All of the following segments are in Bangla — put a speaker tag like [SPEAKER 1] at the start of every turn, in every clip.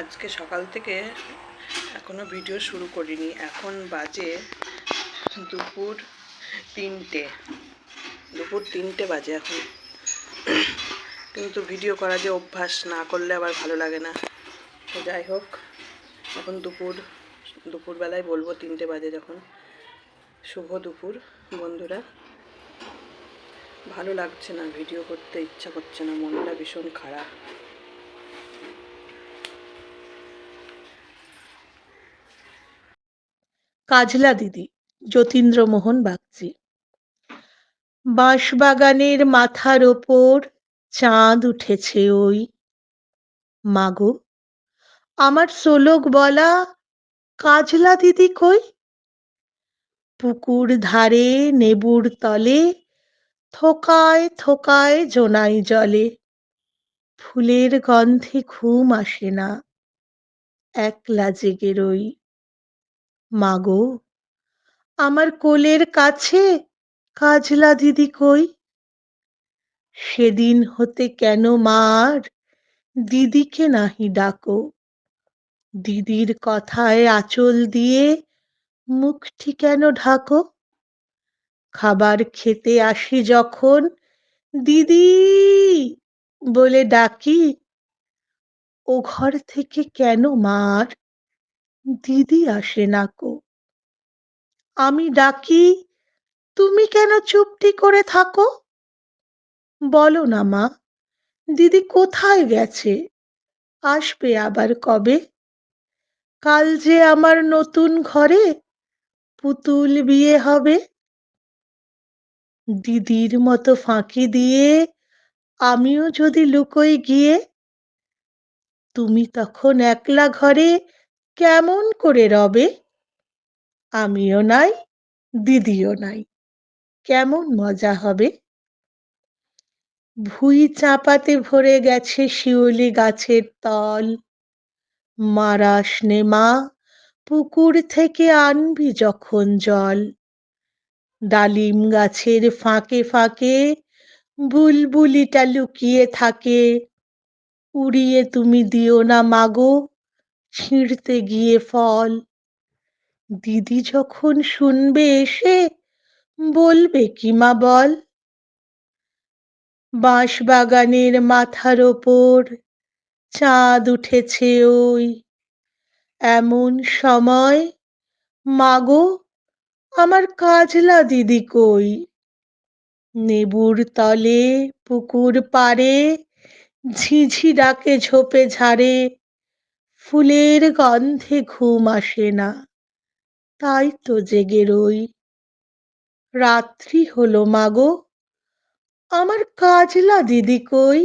[SPEAKER 1] আজকে সকাল থেকে এখনও ভিডিও শুরু করিনি। এখন বাজে দুপুর তিনটে। দুপুর তিনটে বাজে এখন। কিন্তু ভিডিও করা যে অভ্যাস না করলে আবার ভালো লাগে না। তো যাই হোক, এখন দুপুর, দুপুরবেলায় বলব তিনটে বাজে যখন। শুভ দুপুর, বন্ধুরা। ভালো লাগছে না, ভিডিও করতে ইচ্ছা করছে না, মনটা ভীষণ খারাপ।
[SPEAKER 2] কাজলা দিদি যতীন্দ্রমোহন বাগচি। বাঁশবাগানের মাথার ওপর চাঁদ উঠেছে ওই। মাগো, আমার সোলক বলা কাজলা দিদি কই? পুকুর ধারে নেবুর তলে থোকায় থোকায় জোনাই জলে। ফুলের গন্ধে ঘুম আসে না, একলা জেগে রই। মাগো আমার কোলের কাছে কাজলা দিদি কই? সেদিন হতে কেন মার দিদিকে নাহি ডাকো? দিদির কথায় আঁচল দিয়ে মুখটি কেন ঢাকো? খাবার খেতে আসি যখন দিদি বলে ডাকি, ও ঘর থেকে কেন মার দিদি আসে না কো আমি ডাকি, তুমি কেন চুপটি করে থাকো? বলো না মা, দিদি কোথায় গেছে? আসবে আবার কবে? কাল যে আমার নতুন ঘরে পুতুল বিয়ে হবে। দিদির মতো ফাঁকি দিয়ে আমিও যদি লুকোই গিয়ে, তুমি তখন একলা ঘরে কেমন করে রবে? আমিও নাই, দিদিও নাই। কেমন মজা হবে? ভুই চাপাতে ভরে গেছে শিউলি গাছের তল। মারাস মা, পুকুর থেকে আনবি যখন জল। ডালিম গাছের ফাঁকে ফাঁকে বুলবুলিটা লুকিয়ে থাকে। উড়িয়ে তুমি দিও না মাগো ছিঁড়তে গিয়ে ফল। দিদি যখন শুনবে এসে বলবে, কি মা বল? বাঁশবাগানের মাথার ওপর চাঁদ উঠেছে ওই। এমন সময় মাগো আমার কাজলা দিদি কই? নেবুর তলে পুকুর পাড়ে ঝিঝি ডাকে ঝোপে ঝাড়ে ফুলের গন্ধে ঘুম আসে না। তাই তো জেগে রই। রাত্রি হলো মাগো। আমার কাজলা দিদি কই?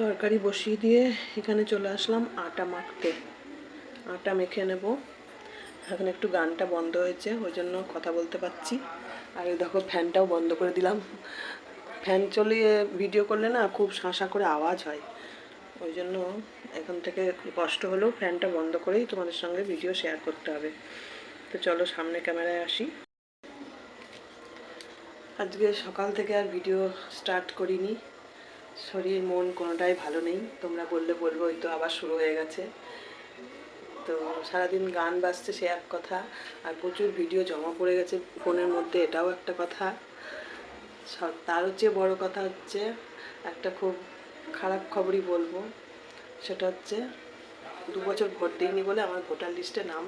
[SPEAKER 1] তরকারি বসিয়ে দিয়ে এখানে চলে আসলাম আটা মাখতে। আটা মেখে নেব। এখন একটু গানটা বন্ধ হয়েছে, ওই জন্য কথা বলতে পারছি। আর দেখো, ফ্যানটাও বন্ধ করে দিলাম। ফ্যান চলিয়ে ভিডিও করলে না খুব শাঁসা করে আওয়াজ হয়। ওই জন্য এখন থেকে কষ্ট হলেও ফ্যানটা বন্ধ করেই তোমাদের সঙ্গে ভিডিও শেয়ার করতে হবে। তো চলো সামনে ক্যামেরায় আসি। আজকে সকাল থেকে আর ভিডিও স্টার্ট করিনি। শরীর, মন কোনোটাই ভালো নেই। তোমরা বললে বলব, ওই তো আবার শুরু হয়ে গেছে। তো সারাদিন গান বাজছে সে এক কথা, আর প্রচুর ভিডিও জমা পড়ে গেছে ফোনের মধ্যে, এটাও একটা কথা। তারও চেয়ে বড় কথা হচ্ছে, একটা খুব খারাপ খবরই বলব। সেটা হচ্ছে, দু বছর ভোট দিইনি বলে আমার ভোটার লিস্টে নাম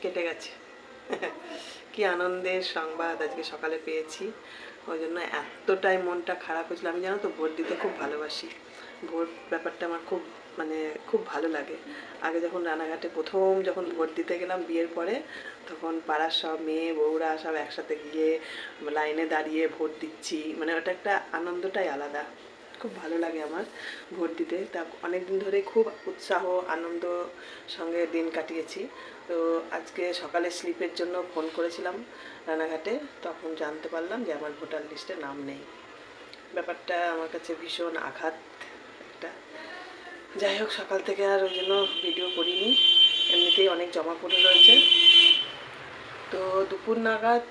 [SPEAKER 1] কেটে গেছে। কি আনন্দের সংবাদ আজকে সকালে পেয়েছি। ওই জন্য এতটাই মনটা খারাপ হয়েছিল। আমি জানো তো, ভোট দিতে খুব ভালোবাসি। ভোট ব্যাপারটা আমার খুব মানে খুব ভালো লাগে। আগে যখন রানাঘাটে প্রথম যখন ভোট দিতে গেলাম বিয়ের পরে, তখন পাড়ার সব মেয়ে, বউরা সব একসাথে গিয়ে লাইনে দাঁড়িয়ে ভোট দিচ্ছি। মানে ওটা একটা আনন্দটাই আলাদা। খুব ভালো লাগে আমার ভোট দিতে। তা অনেক দিন ধরে খুব উৎসাহ, আনন্দ সঙ্গে দিন কাটিয়েছি। তো আজকে সকালে স্লিপের জন্য ফোন করেছিলাম। রানাঘাটে, তখন জানতে পারলাম যে আমার ভোটার লিস্টে নাম নেই। ব্যাপারটা আমার কাছে ভীষণ আঘাত একটা। যাই হোক, সকাল থেকে আর ওই জন্য ভিডিও করিনি। এমনিতেই অনেক জমা পড়ে রয়েছে। তো দুপুর নাগাদ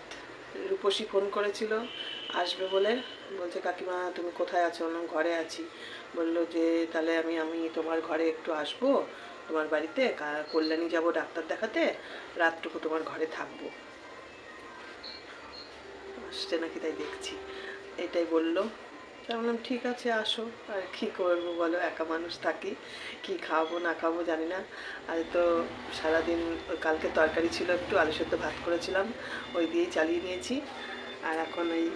[SPEAKER 1] রূপসী ফোন করেছিল, আসবে বলে। বলছে, কাকিমা, তুমি কোথায় আছো? বললাম, ঘরে আছি। বলল যে, তাহলে আমি আমি তোমার ঘরে একটু আসব। তোমার বাড়িতে কল্যাণী যাব ডাক্তার দেখাতে। রাতটুকু তোমার ঘরে থাকব। আসছে নাকি তাই দেখছি। এটাই বলল। বললাম, ঠিক আছে, আসো। আর কি করব বলো, একা মানুষ থাকি। কি খাব, না খাব জানি না। আর তো সারাদিন কালকে তরকারি ছিল একটু, আলু সেদ্ধ ভাত করেছিলাম, ওই দিয়েই চালিয়ে নিয়েছি। আর এখন এই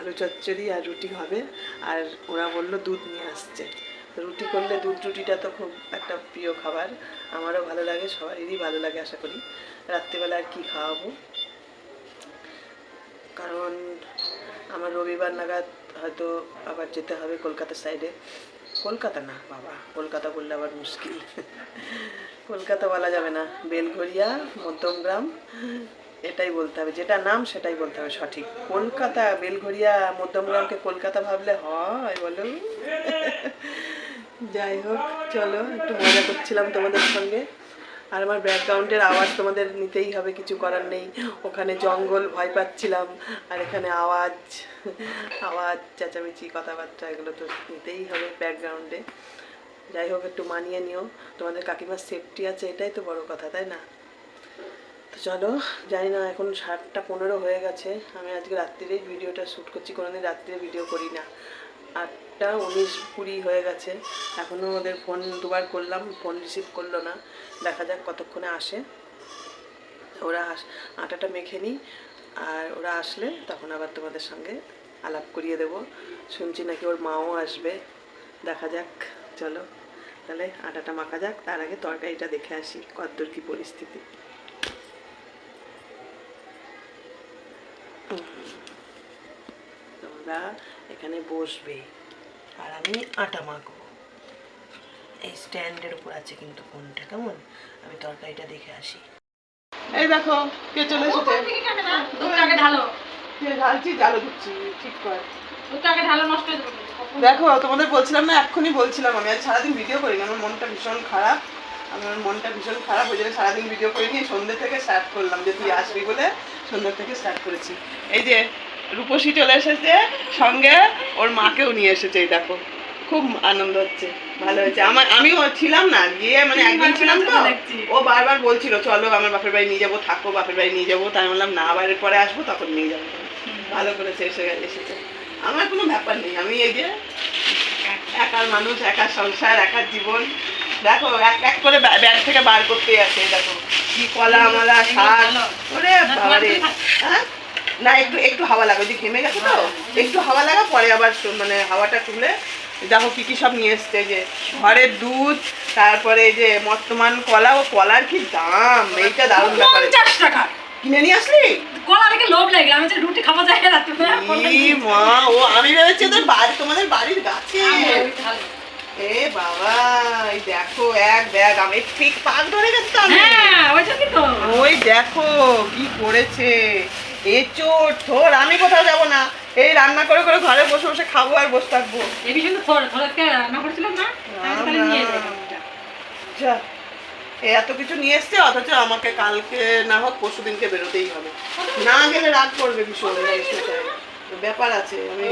[SPEAKER 1] আলু চচ্চড়ি আর রুটি হবে। আর ওরা বলল, দুধ নিয়ে আসছে। রুটি করলে দুধ রুটিটা তো খুব একটা প্রিয় খাবার। আমারও ভালো লাগে, সবারই ভালো লাগে, আশা করি। রাত্রিবেলা আর কী খাওয়াবো? কারণ আমার রবিবার নাগাদ হয়তো আবার যেতে হবে কলকাতা সাইডে কলকাতা না, বাবা, কলকাতা বললে আবার মুশকিল। কলকাতা বলা যাবে না, বেলঘরিয়া, মধ্যমগ্রাম, এটাই বলতে হবে, যেটা নাম সেটাই বলতে হবে সঠিক। কলকাতা, বেলঘরিয়া, মধ্যমগ্রামকে কলকাতা ভাবলে হয় বলো। যাই হোক, চলো, একটু মজা করছিলাম তোমাদের সঙ্গে। আর আমার ব্যাকগ্রাউন্ডের আওয়াজ তোমাদের নিতেই হবে, কিছু করার নেই। ওখানে জঙ্গল, ভয় পাচ্ছিলাম। আর এখানে আওয়াজ আওয়াজ, চেঁচামেচি, কথাবার্তা, এগুলো তো নিতেই হবে ব্যাকগ্রাউন্ডে। যাই হোক, একটু মানিয়ে নিও। তোমাদের কাকিমার সেফটি আছে, এটাই তো বড় কথা, তাই না? তো চলো, জানি না, এখন সাতটা পনেরো হয়ে গেছে। আমি আজকে রাত্রিরেই ভিডিওটা শ্যুট করছি, কোনোদিন রাত্রিরে ভিডিও করি না। আটটা উনিশ কুড়ি হয়ে গেছে। এখনও ওদের ফোন দুবার করলাম ফোন রিসিভ করল না। দেখা যাক কতক্ষণে আসে। ওরা আস, আটাটা মেখে নিই, আর ওরা আসলে তখন আবার তোমাদের সঙ্গে আলাপ করিয়ে দেবো। শুনছি নাকি ওর মাও আসবে। দেখা যাক, চলো। তাহলে আটাটা মাখা যাক, তার আগে তরকারিটা দেখে আসি কতদূর কী পরিস্থিতি। তোমরা এখানে বসবে। আর আমি আটা মাখবো। এই স্ট্যান্ডের উপর আছে কিন্তু ফোনটা কেমন? আমি তরকারিটা দেখে আসি। এই দেখো কে চলে এসেছে?
[SPEAKER 3] দুধটাকে ঢালো।
[SPEAKER 1] কে ঢালছি? জালো দিচ্ছি ঠিক কর।
[SPEAKER 3] দুধটাকে ঢালো নষ্ট হয়ে যাবে।
[SPEAKER 1] দেখো তোমাদের বলছিলাম না এক্ষুনি বলছিলাম আমি আজ সারাদিন ভিডিও করি না আমার মনটা ভীষণ খারাপ। আমার মনটা ভীষণ খারাপ ওই জন্য সারাদিন ভিডিও করে নিয়ে সন্ধ্যে থেকে স্টার্ট করলাম যে তুই আসবি বলে সন্ধ্যা থেকে স্টার্ট করেছি। এই যে রূপসী চলে এসেছে সঙ্গে ওর মাকেও নিয়ে এসেছে এই দেখো। খুব আনন্দ হচ্ছে ভালো হয়েছে। আমার আমিও ছিলাম না গিয়ে মানে একদিন ছিলাম তো ও বারবার বলছিল চলো আমার বাপের বাড়ি নিয়ে যাব থাকো বাপের বাড়ি নিয়ে যাব। তাই বললাম না বাইরের পরে আসব তখন নিয়ে যাব। ভালো করেছে এসে এসেছে। আমার কোনো ব্যাপার নেই আমি এই যে একার মানুষ একার সংসার একার জীবন। দেখো এক এক করে ব্যা- ব্যাগ থেকে বার করতে আছে দেখো। কি কলা মালা শাক ওরে বাবারে। হ্যাঁ? না একটু একটু হাওয়া লাগা যে ঘেমে গেছে তো। একটু হাওয়া লাগা পরে আবার মানে হাওয়াটা তুলে দেখো কি কি সব নিয়ে এসছে যে ঘরের দুধ তারপরে যে বর্তমান কলা ও কলার কি দাম এইটা দারুণ ব্যাপার।
[SPEAKER 3] টাকা।
[SPEAKER 1] কিনে নিয়ে আসলি?
[SPEAKER 3] কলা দেখে লোভ লাগে আমি রুটি
[SPEAKER 1] মা ও আমি ভেবেছি তোর বাড়ি তোমাদের বাড়ির গাছে। এ বাবা এই দেখো এক ব্যাগ আমি ঠিক পাক ধরে গেছে।
[SPEAKER 3] হ্যাঁ ওই
[SPEAKER 1] দেখো কি করেছে। এচোর থোর আমি কোথাও যাব না। এই রান্না করে করে ঘরে বসে বসে খাব আর বসে থাকব।
[SPEAKER 3] এই বিষয়ে তো থর থরকে রান্না করেছিলাম না আমি নিয়ে
[SPEAKER 1] যা এত কিছু নিয়ে এসছে অথচ আমাকে কালকে না হোক পরশু দিনকে বেরোতেই হবে। না গেলে রাগ করবে ভীষণ ব্যাপার আছে আমি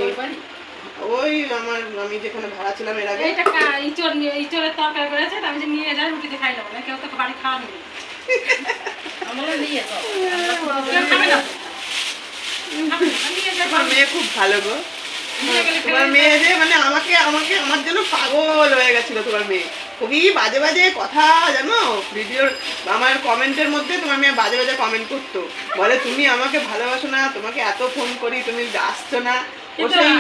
[SPEAKER 1] ওই আমার আমি যেখানে ভাড়া ছিলাম এর আগে।
[SPEAKER 3] এইটা কা- ইঁচড় নিয়ে ইঁচড়ের তরকারি করেছে আমি যে নিয়ে যাই রুটিতে খাই না কেউ তো বাড়ি খাওয়া নেই। আমরা নিয়ে যাও কেউ খাবে না খাবে না, আমি নিয়ে যাই
[SPEAKER 1] তোমার মেয়ে খুব ভালো গো। তোমার মেয়ে যে মানে আমাকে আমাকে আমার জন্য পাগল হয়ে গেছিল তোমার মেয়ে। খুবই বাজে বাজে কথা জানো? ভিডিওর আমার কমেন্টের মধ্যে তোমার মেয়ে বাজে বাজে কমেন্ট করতো। বলে তুমি আমাকে ভালোবাসো না তোমাকে এত ফোন করি তুমি আসছো না। ও সেই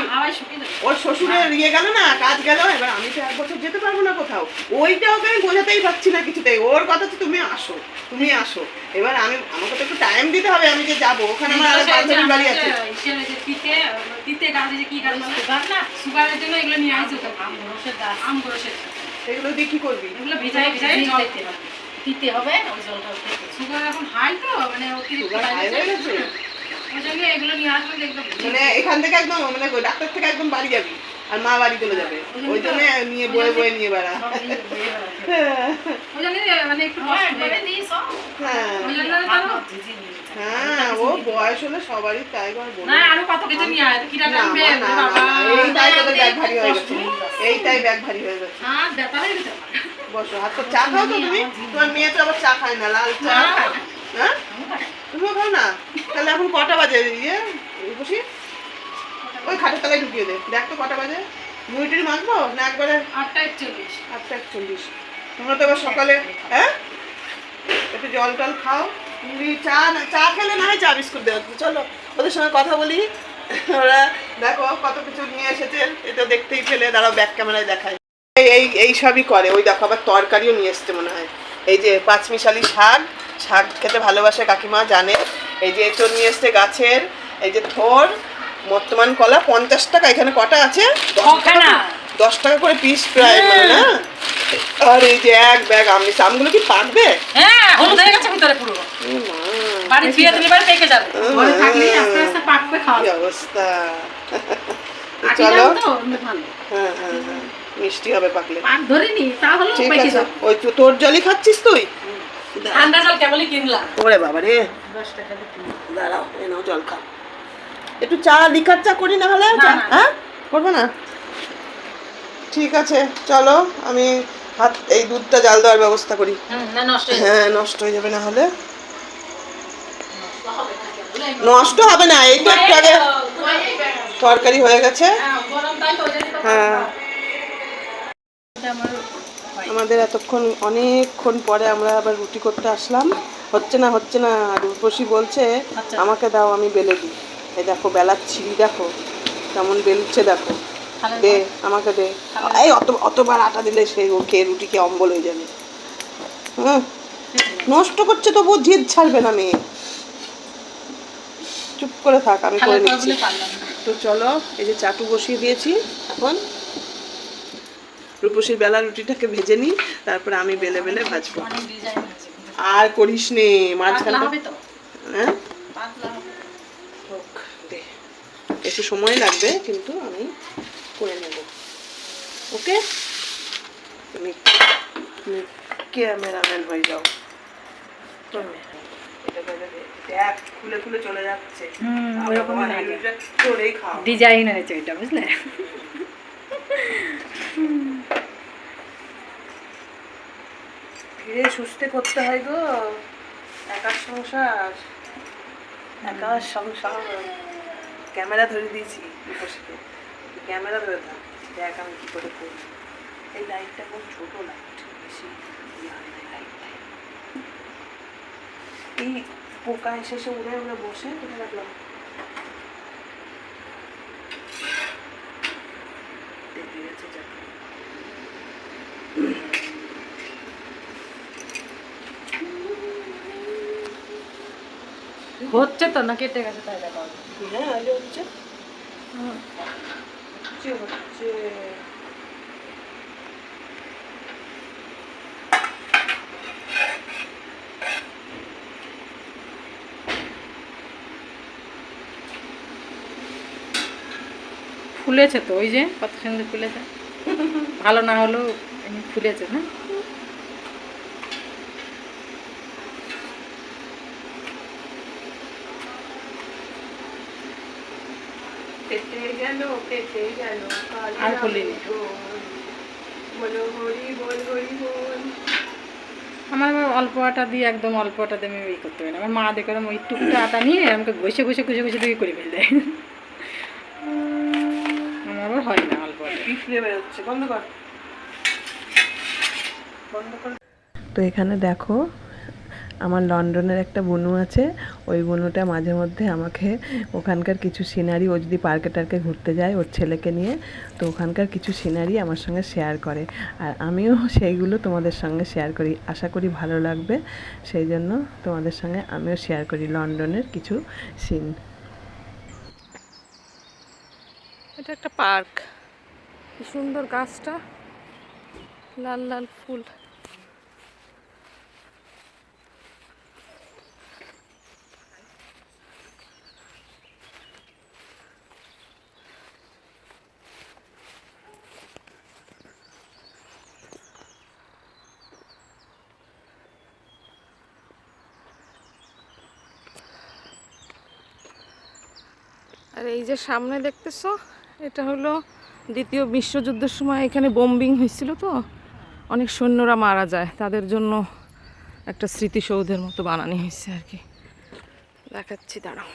[SPEAKER 1] ওর শ্বশুরের ইয়ে গেল না কাজ গেল এবার আমি তো এক বছর যেতে পারব না কোথাও। ওইটা ওকে আমি বোঝাতেই পারছি না কিছুতেই ওর কথা হচ্ছে তুমি আসো তুমি আসো। এবার আমি আমাকে তো একটু টাইম দিতে হবে আমি যে যাব ওখানে আমার বান্ধবীর বাড়ি আছে।
[SPEAKER 3] ইসের যে তিতে তিতে যে কি গাছ না? সুগারের জন্য এগুলো নিয়ে আসছে আম গোরসের গাছ
[SPEAKER 1] এগুলো দিয়ে কি করবি?
[SPEAKER 3] এগুলো ভিজাই ভিজাই জল। দিতে হবে।
[SPEAKER 4] দিতে হবে ওই জলটা
[SPEAKER 3] সুগার এখন হাই তো মানে অতিরিক্ত
[SPEAKER 1] হয়ে মানে এখান থেকে একদম মানে ডাক্তার থেকে একদম বাড়ি যাবি আর মা বাড়ি চলে যাবে। ওই জন্য নিয়ে বয়ে বয়ে নিয়ে বেড়া।
[SPEAKER 3] জন্য মানে একটু
[SPEAKER 4] হ্যাঁ,
[SPEAKER 1] হ্যাঁ। হ্যাঁ। ও বয়স হলে সবারই তাই এইটাই ব্যাগ ভারী হয়ে গেছে। এইটাই ব্যাগ ভারী হয়ে গেছে।
[SPEAKER 3] হ্যাঁ ব্যথা হয়ে গেছে। আমার।
[SPEAKER 1] বসো হাত চা খাও তো তুমি? তোমার মেয়ে তো আবার চা খায় না লাল চা হ্যাঁ তুমিও খাও না তাহলে এখন কটা বাজে ইয়ে বসি। ওই খাটের তলায় ঢুকিয়ে দে। দেখ তো কটা বাজে। মুড়ি টুড়ি মাখবো? না একবারে?
[SPEAKER 3] আটটা একচল্লিশ।
[SPEAKER 1] আটটা একচল্লিশ। তোমরা তো এবার সকালে হ্যাঁ? একটু জল টল খাও। মুড়ি চা না চা খেলে না হয় চা বিস্কুট দেওয়া চলো ওদের সঙ্গে কথা বলি। ওরা দেখো কত কিছু নিয়ে এসেছে। এটা দেখতেই ফেলে দাঁড়াও ব্যাক ক্যামেরায় দেখায় এই- এই এই সবই করে। ওই দেখো আবার তরকারিও নিয়ে এসছে মনে হয়। এই যে পাঁচমিশালি শাক শাক খেতে ভালোবাসে কাকিমা জানে। এই যে এঁচড় নিয়ে এসছে গাছের এই যে থোর বর্তমান কলা পঞ্চাশ টাকা এখানে কটা আছে? দশ টাকা করে পিস প্রায় মানে না? আর এই যে এক ব্যাগ আমনি আমগুলো কি পাকবে?
[SPEAKER 3] হ্যাঁ হলুদ হয়ে গেছে ভিতরে পুরো। বাড়ি ধুয়ে দিলে বাড়ি পেকে যাবে। ঘরে
[SPEAKER 1] মা,
[SPEAKER 3] আস্তে আস্তে পাকবে খাওয়া
[SPEAKER 1] অবস্থা? চলো। হ্যাঁ হ্যাঁ হ্যাঁ। মিষ্টি হবে পাকলে।
[SPEAKER 3] পাক ধরিনি তা
[SPEAKER 1] ঠিক
[SPEAKER 3] পেকে
[SPEAKER 1] আছে।
[SPEAKER 3] যাবে।
[SPEAKER 1] ওই তোর জলই খাচ্ছিস তুই?
[SPEAKER 3] ঠান্ডা জল কেবলই কিনলাম।
[SPEAKER 1] ওরে বাবা রে
[SPEAKER 3] দশ টাকা
[SPEAKER 1] দাঁড়াও এ নাও জল খাও একটু চা লিকার চা করি না হলে। হ্যাঁ? করব না? ঠিক আছে চলো আমি হাত এই দুধটা জাল দেওয়ার ব্যবস্থা করি।
[SPEAKER 3] হয়ে
[SPEAKER 1] হ্যাঁ নষ্ট হয়ে যাবে না হলে। নষ্ট হবে না এই তো একটু আগে তরকারি হয়ে গেছে।
[SPEAKER 3] হ্যাঁ,
[SPEAKER 1] আমাদের এতক্ষণ অনেকক্ষণ পরে আমরা আবার রুটি করতে আসলাম। হচ্ছে না হচ্ছে না রূপসী বলছে
[SPEAKER 3] আচ্ছা।
[SPEAKER 1] আমাকে দাও আমি বেলে দিই। এই দেখো বেলার ছিঁড়ি দেখো কেমন বেলছে দেখো। দে আমাকে দে। এই অত অতবার আটা দিলে সেই ও খেয়ে রুটি খেয়ে অম্বল হয়ে যাবে। হুম। নষ্ট করছে তবু জিদ ছাড়বে না মেয়ে। চুপ করে থাক আমি করে নিচ্ছি। তো চলো এই যে চাটু বসিয়ে দিয়েছি এখন রূপসীর বেলা রুটিটাকে ভেজে নিই তারপরে আমি বেলে বেলে ভাজবো।
[SPEAKER 3] অনেক ডিজাইন আছে
[SPEAKER 1] আর করিস নে মাঝখানটা
[SPEAKER 3] হবে তো?
[SPEAKER 1] হ্যাঁ। একটু সময় লাগবে কিন্তু আমি করে নেব। ওকে? তুমি তুমি ক্যামেরাম্যান হয়ে যাও। তুমি খুলে খুলে চলে যাচ্ছে।
[SPEAKER 4] ডিজাইন হয়েছে এটা বুঝলে?
[SPEAKER 1] ফিরে সুস্থে করতে হয় গো। একার সংসার একার সংসার। ক্যামেরা ধরে দিয়েছি বসে। ক্যামেরা ধরে থাক, দেখ আমি কি করে করি। এই লাইটটা খুব ছোট লাইট, বেশি এই পোকা এসে এসে উড়ে উড়ে বসে কোথায় রাখলাম দেখে গেছে।
[SPEAKER 4] হচ্ছে তো না কেটে গেছে তাই দেখো
[SPEAKER 1] হচ্ছে
[SPEAKER 4] ফুলেছে তো, ওই যে কত সুন্দর ফুলেছে। ভালো না হলেও এমনি ফুলেছে, না
[SPEAKER 1] কেটে গেল কেটে গেল কালী
[SPEAKER 4] আর খুলিনি।
[SPEAKER 1] রামধন। বলো হরি বল হরি বল।
[SPEAKER 4] আমার আবার অল্প আটা দিয়ে একদম অল্প আটা দিয়ে আমি ইয়ে করতে পারি না। আমার মা দেখে ওই টুকটা আটা নিয়ে আমাকে ঘষে ঘষে ঘষে ঘষে দিয়ে করে ফেলে দেয় আমার আবার হয় না অল্প আটা।
[SPEAKER 1] পিছলে বেরোচ্ছে। বন্ধ কর। বন্ধ কর। তো এখানে দেখো আমার লন্ডনের একটা বনু আছে। ওই বনুটা মাঝে মধ্যে আমাকে ওখানকার কিছু সিনারি ও যদি পার্কে টার্কে ঘুরতে যায় ওর ছেলেকে নিয়ে, তো ওখানকার কিছু সিনারি আমার সঙ্গে শেয়ার করে। আর আমিও সেইগুলো তোমাদের সঙ্গে শেয়ার করি। আশা করি ভালো লাগবে। সেই জন্য তোমাদের সঙ্গে আমিও শেয়ার করি লন্ডনের কিছু সিন
[SPEAKER 4] এটা একটা পার্ক। সুন্দর গাছটা। লাল লাল ফুল। আর এই যে সামনে দেখতেছো, এটা হলো দ্বিতীয় বিশ্বযুদ্ধের সময় এখানে বোম্বিং হয়েছিল তো, অনেক সৈন্যরা মারা যায়। তাদের জন্য একটা স্মৃতিসৌধের মতো বানানো হয়েছে আর কি। দেখাচ্ছি, দাঁড়াও।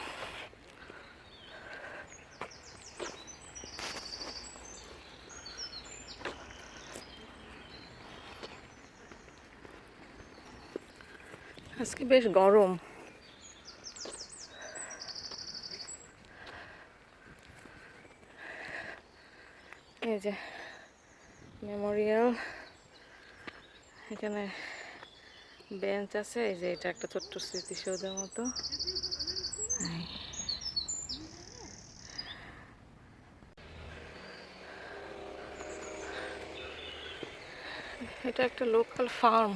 [SPEAKER 4] আজকে বেশ গরম। যে মেমোরিয়াল এখানে বেঞ্চ আছে, এই যে এটা একটা ছোট্ট স্মৃতিসৌধের মতো। এটা একটা লোকাল ফার্ম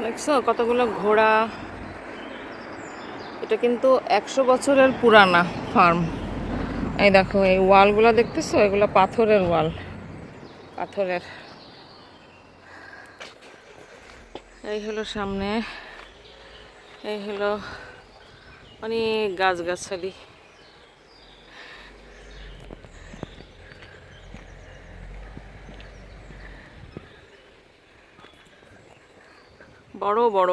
[SPEAKER 4] দেখছ কতগুলো ঘোড়া? এটা কিন্তু একশো বছরের পুরানা ফার্ম এই দেখো, এই ওয়ালগুলো দেখতেছো? এগুলো পাথরের ওয়াল। পাথরের। এই হলো সামনে। এই হলো অনেক গাছগাছালি। বড় বড়।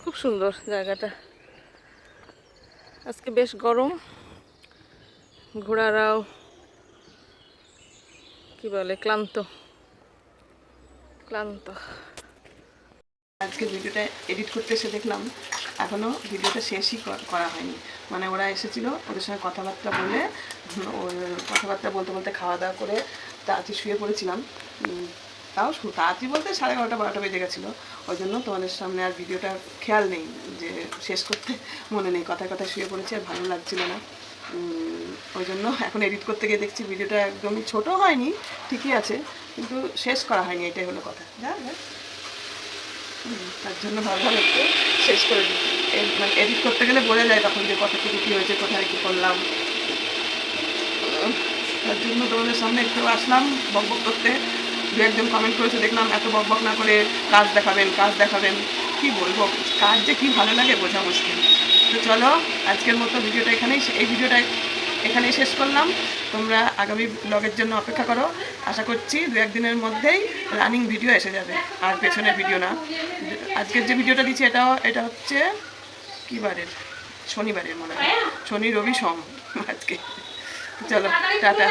[SPEAKER 4] খুব সুন্দর জায়গাটা। আজকে বেশ গরম। ঘোড়ারাও, কি বলে, ক্লান্ত। ক্লান্ত।
[SPEAKER 1] আজকে ভিডিওটা এডিট করতে এসে দেখলাম এখনও ভিডিওটা শেষই কর- হয়নি। মানে ওরা এসেছিল ওদের সঙ্গে কথাবার্তা বলে কথাবার্তা বলতে বলতে খাওয়া দাওয়া করে তাড়াতাড়ি শুয়ে পড়েছিলাম। তাও তাড়াতাড়ি বলতে সাড়ে এগারোটা, বারোটা বেজে গেছিল। ওই জন্য তোমাদের সামনে আর ভিডিওটা খেয়াল নেই, যে শেষ করতে মনে নেই। কথায় কথায় শুয়ে পড়েছি আর ভালো লাগছিল না। ওই জন্য এখন এডিট করতে গিয়ে দেখছি ভিডিওটা একদমই ছোট হয়নি, ঠিকই আছে, কিন্তু শেষ করা হয়নি, এটাই হলো কথা। যা তার জন্য ভালো একটু শেষ করে দিই মানে এডিট করতে গেলে বোঝা যায় তখন যে কতটুকু কী হয়েছে, কোথায় কী করলাম। তার জন্য তোমাদের সামনে একটু আসলাম বক বক করতে। দু একজন কমেন্ট করেছে দেখলাম এত বক বক না করে কাজ দেখাবেন কাজ দেখাবেন। কি বলব? কাজ যে কী ভালো লাগে বোঝা মুশকিল। তো চলো আজকের মতো ভিডিওটা এখানেই এই ভিডিওটা এখানেই শেষ করলাম। তোমরা আগামী ব্লগের জন্য অপেক্ষা করো। আশা করছি দু একদিনের মধ্যেই রানিং ভিডিও এসে যাবে আর পেছনের ভিডিও না। আজকের যে ভিডিওটা দিচ্ছি এটাও এটা হচ্ছে কী বারের শনিবারের মনে হয়। শনি রবি সোম আজকে। চলো টাটা।